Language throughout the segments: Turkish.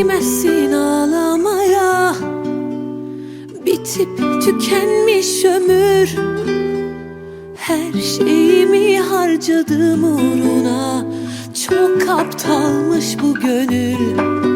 Değmesin ağlamaya. Bitip tükenmiş ömür. Her şeyimi harcadım uğruna. Çok aptalmış bu gönül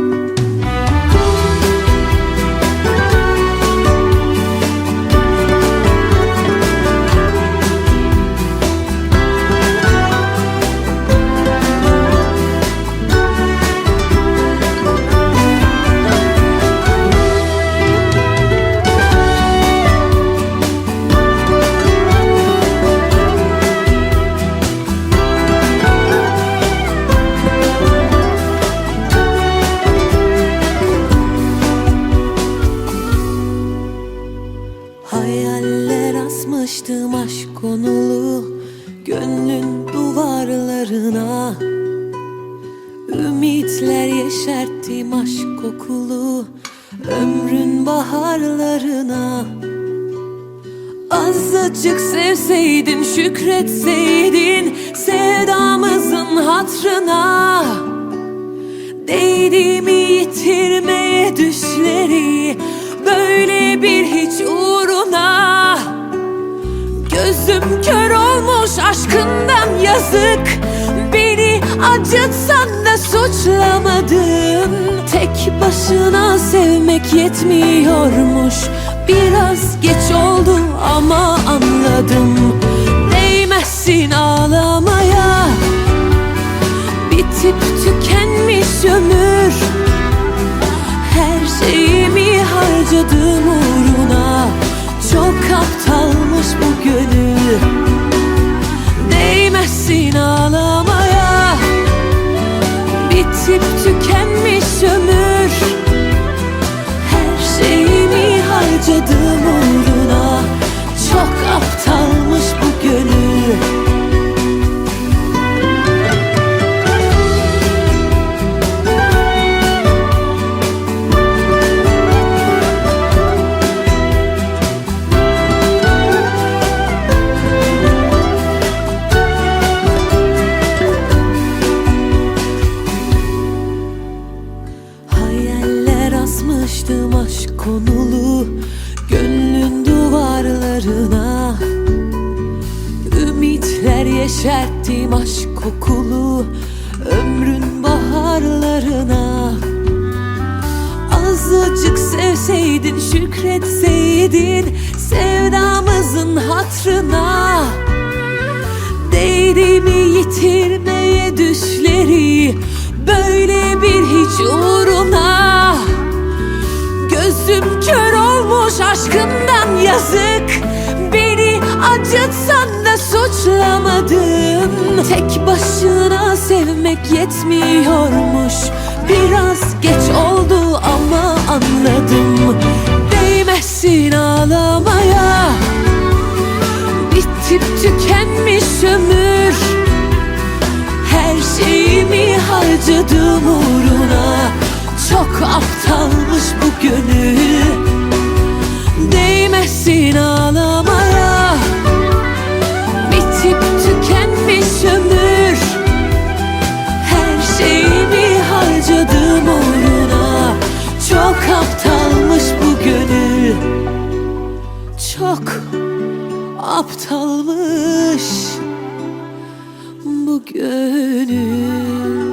asmıştım aşk konulu Gönlün duvarlarına. Ümitler yeşerttim aşk kokulu Ömrün baharlarına. Azıcık sevseydin şükretseydin Sevdamızın hatrına. Değdi mi yitirmeye düşleri Böyle bir hiç uğruna Gözüm kör olmuş aşkından yazık. Beni acıtsan da suçlamadın. Tek başına sevmek yetmiyormuş. Biraz geç oldu ama anladım. Değmezsin ağlamaya. Bitip Hayaller asmıştım aşk konulu Gönlün duvarlarına. Ümitler yeşerttim aşk kokulu Ömrün baharlarına. Azıcık sevseydin şükretseydin Sevdamızın hatrına. Değdi mi yitirmeye düşleri Böyle bir hiç uğruna acıtsan da suçlamadın. Tek başına sevmek yetmiyormuş. Biraz geç oldu ama anladım. Değmezsin ağlamaya. Bitip tükenmiş ömür. Her şeyimi harcadım uğruna aptalmış bu gönül.